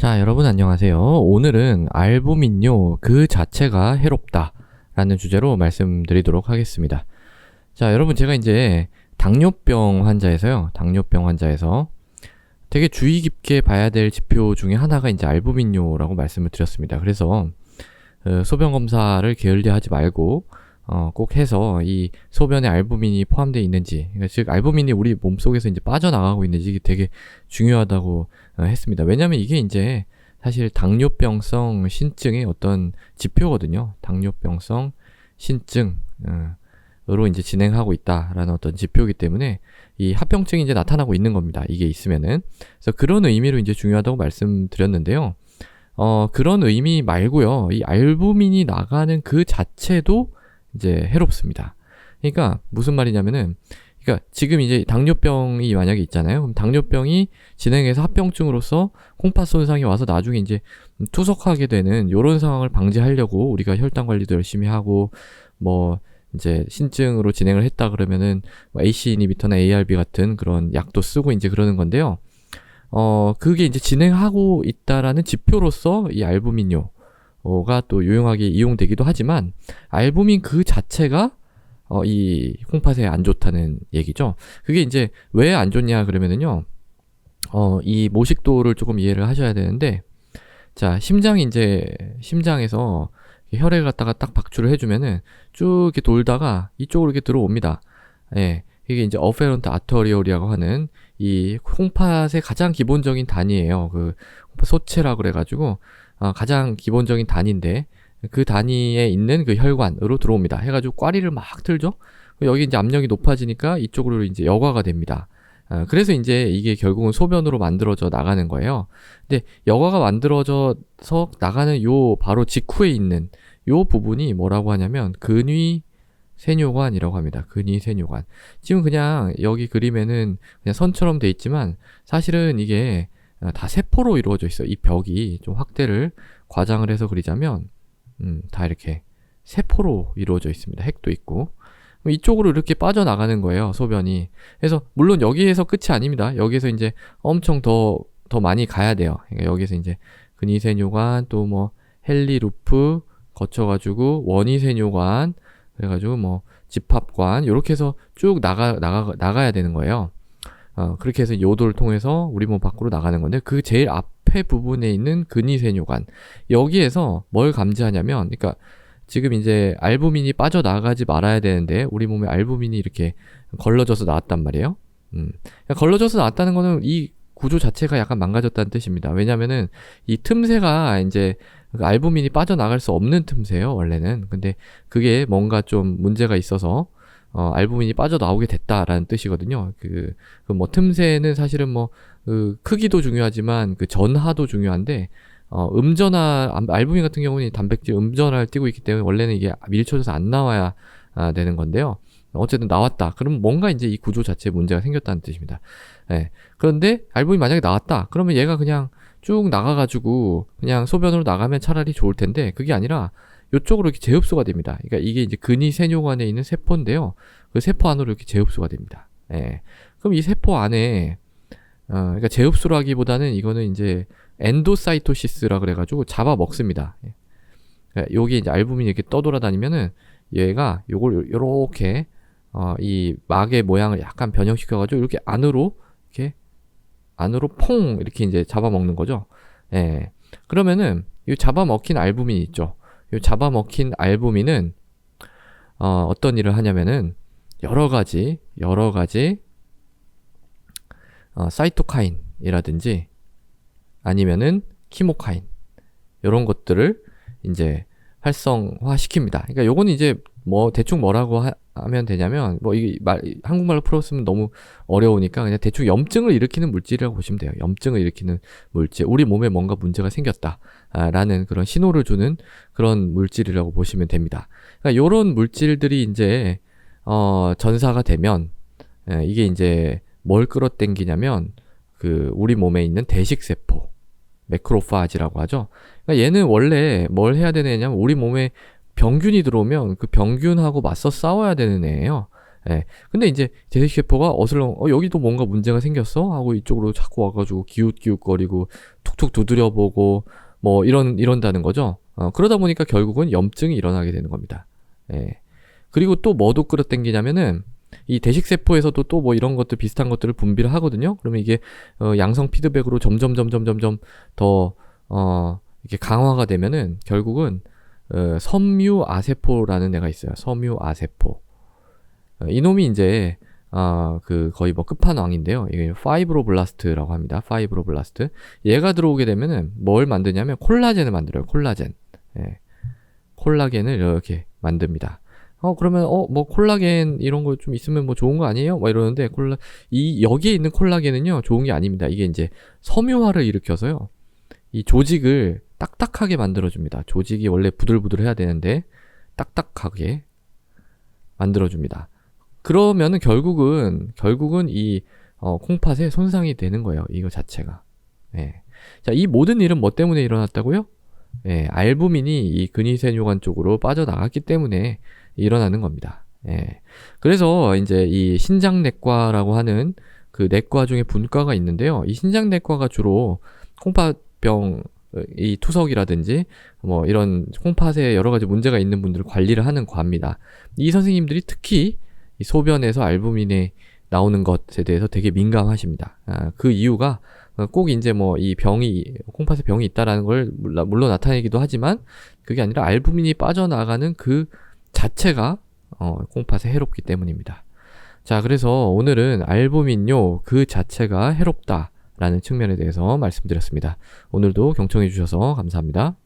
자, 여러분 안녕하세요. 오늘은 알부민요 그 자체가 해롭다 라는 주제로 말씀드리도록 하겠습니다. 자, 여러분 제가 이제 당뇨병 환자에서요. 당뇨병 환자에서 되게 주의 깊게 봐야 될 지표 중에 하나가 이제 알부민요라고 말씀을 드렸습니다. 그래서 어, 소변 검사를 게을리하지 말고 어, 꼭 해서 이 소변에 알부민이 포함되어 있는지, 그러니까 즉 알부민이 우리 몸 속에서 이제 빠져나가고 있는지 이게 되게 중요하다고 어, 했습니다. 왜냐하면 이게 이제 사실 당뇨병성 신증의 어떤 지표거든요. 당뇨병성 신증. 어, 으로 이제 진행하고 있다라는 어떤 지표이기 때문에 이 합병증이 이제 나타나고 있는 겁니다. 이게 있으면은. 그래서 그런 의미로 이제 중요하다고 말씀드렸는데요. 어, 그런 의미 말고요. 이 알부민이 나가는 그 자체도 이제 해롭습니다. 그러니까 무슨 말이냐면은 그러니까 지금 이제 당뇨병이 만약에 있잖아요. 그럼 당뇨병이 진행해서 합병증으로서 콩팥 손상이 와서 나중에 이제 투석하게 되는 이런 상황을 방지하려고 우리가 혈당 관리도 열심히 하고 뭐 이제 신증으로 진행을 했다 그러면은 뭐 AC 이니비터나 ARB 같은 그런 약도 쓰고 이제 그러는 건데요. 어, 그게 이제 진행하고 있다라는 지표로서 이 알부민요 가또 유용하게 이용되기도 하지만 알부민 그 자체가 어, 이 콩팥에 안 좋다는 얘기죠. 그게 이제 왜 안 좋냐 그러면은요. 어, 이 모식도를 조금 이해를 하셔야 되는데 자, 심장이 이제 심장에서 혈액을 갖다가 딱 박출을 해주면은 쭉 이렇게 돌다가 이쪽으로 이렇게 들어옵니다. 예. 이게 이제 어페런트 아터리올이라고 하는 이 콩팥의 가장 기본적인 단위예요. 그 소체라 그래가지고 어, 가장 기본적인 단위인데 그 단위에 있는 그 혈관으로 들어옵니다. 해가지고 꽈리를 막 틀죠. 여기 이제 압력이 높아지니까 이쪽으로 이제 여과가 됩니다. 어, 그래서 이제 이게 결국은 소변으로 만들어져 나가는 거예요. 근데 여과가 만들어져서 나가는 요 바로 직후에 있는 요 부분이 뭐라고 하냐면 근위 세뇨관이라고 합니다. 근위 세뇨관. 지금 그냥 여기 그림에는 그냥 선처럼 돼 있지만 사실은 이게 어, 다 세포로 이루어져 있어. 이 벽이 좀 확대를 과장을 해서 그리자면 음, 다 이렇게 세포로 이루어져 있습니다. 핵도 있고. 이쪽으로 이렇게 빠져나가는 거예요, 소변이. 그래서, 물론 여기에서 끝이 아닙니다. 여기에서 이제 엄청 더, 더 많이 가야 돼요. 그러니까 여기서 이제 근위세뇨관, 또 뭐, 헬리루프, 거쳐가지고, 원위세뇨관, 그래가지고 뭐, 집합관, 이렇게 해서 쭉 나가, 나가, 나가야 되는 거예요. 어, 그렇게 해서 요도를 통해서 우리 몸 밖으로 나가는 건데, 그 제일 앞에 부분에 있는 근위세뇨관. 여기에서 뭘 감지하냐면, 그러니까, 지금 이제 알부민이 빠져나가지 말아야 되는데 우리 몸에 알부민이 이렇게 걸러져서 나왔단 말이에요. 음. 그러니까 걸러져서 나왔다는 거는 이 구조 자체가 약간 망가졌다는 뜻입니다. 왜냐면은 이 틈새가 이제 그 알부민이 빠져나갈 수 없는 틈새예요, 원래는. 근데 그게 뭔가 좀 문제가 있어서 어, 알부민이 빠져나오게 됐다라는 뜻이거든요. 그, 그 뭐 틈새는 사실은 뭐, 그 크기도 중요하지만 그 전하도 중요한데 어, 음전화, 알부민 같은 경우는 단백질 음전화를 띄고 있기 때문에 원래는 이게 밀쳐져서 안 나와야 아, 되는 건데요. 어쨌든 나왔다. 그럼 뭔가 이제 이 구조 자체에 문제가 생겼다는 뜻입니다. 예. 그런데 알부민이 만약에 나왔다. 그러면 얘가 그냥 쭉 나가가지고 그냥 소변으로 나가면 차라리 좋을 텐데 그게 아니라 이쪽으로 이렇게 재흡수가 됩니다. 그러니까 이게 이제 근위 세뇨관에 있는 세포인데요. 그 세포 안으로 이렇게 재흡수가 됩니다. 예. 그럼 이 세포 안에 어, 그러니까 재흡수라기보다는 이거는 이제 엔도사이토시스라 그래가지고 잡아 먹습니다. 예. 그러니까 여기 이제 알부민이 이렇게 떠돌아다니면은 얘가 요걸 요렇게 어, 이 막의 모양을 약간 변형시켜가지고 이렇게 안으로 이렇게 안으로 퐁 이렇게 이제 잡아먹는 거죠. 예. 그러면은 이 잡아먹힌 알부민 있죠. 이 잡아먹힌 알부민은 어, 어떤 일을 하냐면은 여러 가지 여러 가지 어, 사이토카인이라든지 아니면은 키모카인 이런 것들을 이제 활성화 시킵니다. 그러니까 요거는 이제 뭐 대충 뭐라고 하, 면 되냐면 뭐 이게 말 한국말로 풀었으면 너무 어려우니까 그냥 대충 염증을 일으키는 물질이라고 보시면 돼요. 염증을 일으키는 물질. 우리 몸에 뭔가 문제가 생겼다라는 그런 신호를 주는 그런 물질이라고 보시면 됩니다. 그러니까 요런 물질들이 이제 어 전사가 되면 예, 이게 이제 뭘 끌어당기냐면 그 우리 몸에 있는 대식 세포 매크로파지라고 하죠. 그러니까 얘는 원래 뭘 해야 되느냐면 우리 몸에 병균이 들어오면 그 병균하고 맞서 싸워야 되는 애예요. 예. 근데 이제 대세세포가 어슬렁 어 여기도 뭔가 문제가 생겼어 하고 이쪽으로 자꾸 와가지고 기웃기웃거리고 툭툭 두드려보고 뭐 이런 이런다는 거죠. 어, 그러다 보니까 결국은 염증이 일어나게 되는 겁니다. 예. 그리고 또 뭐도 끌어당기냐면은 이 대식세포에서도 또 뭐 이런 것들 비슷한 것들을 분비를 하거든요. 그러면 이게 어, 양성 피드백으로 점점 점점 점점 더 어, 이렇게 강화가 되면은 결국은 어, 섬유 아세포라는 애가 있어요. 섬유 아세포. 어, 이놈이 이제 아, 그 거의 뭐 끝판왕인데요. 이게 파이브로블라스트라고 합니다. 파이브로블라스트. 얘가 들어오게 되면은 뭘 만드냐면 콜라겐을 만들어요. 콜라겐. 예. 콜라겐을 이렇게 만듭니다. 어 그러면 어 뭐 콜라겐 이런 거 좀 있으면 뭐 좋은 거 아니에요? 뭐 이러는데 콜라 이 여기에 있는 콜라겐은요 좋은 게 아닙니다. 이게 이제 섬유화를 일으켜서요 이 조직을 딱딱하게 만들어줍니다. 조직이 원래 부들부들해야 되는데 딱딱하게 만들어줍니다. 그러면은 결국은 결국은 이 어, 콩팥에 손상이 되는 거예요. 이거 자체가. 예. 자, 이 모든 일은 뭐 때문에 일어났다고요? 예, 알부민이 이 근위세뇨관 쪽으로 빠져나갔기 때문에 일어나는 겁니다. 예. 그래서 이제 이 신장내과라고 하는 그 내과 중에 분과가 있는데요. 이 신장내과가 주로 콩팥병 이 투석이라든지 뭐 이런 콩팥에 여러 가지 문제가 있는 분들을 관리를 하는 과입니다. 이 선생님들이 특히 이 소변에서 알부민이 나오는 것에 대해서 되게 민감하십니다. 아, 그 이유가 꼭 이제 뭐 이 병이 콩팥에 병이 있다라는 걸 물론, 나타내기도 하지만 그게 아니라 알부민이 빠져나가는 그 자체가 어, 콩팥에 해롭기 때문입니다. 자, 그래서 오늘은 알부민요 그 자체가 해롭다 라는 측면에 대해서 말씀드렸습니다. 오늘도 경청해 주셔서 감사합니다.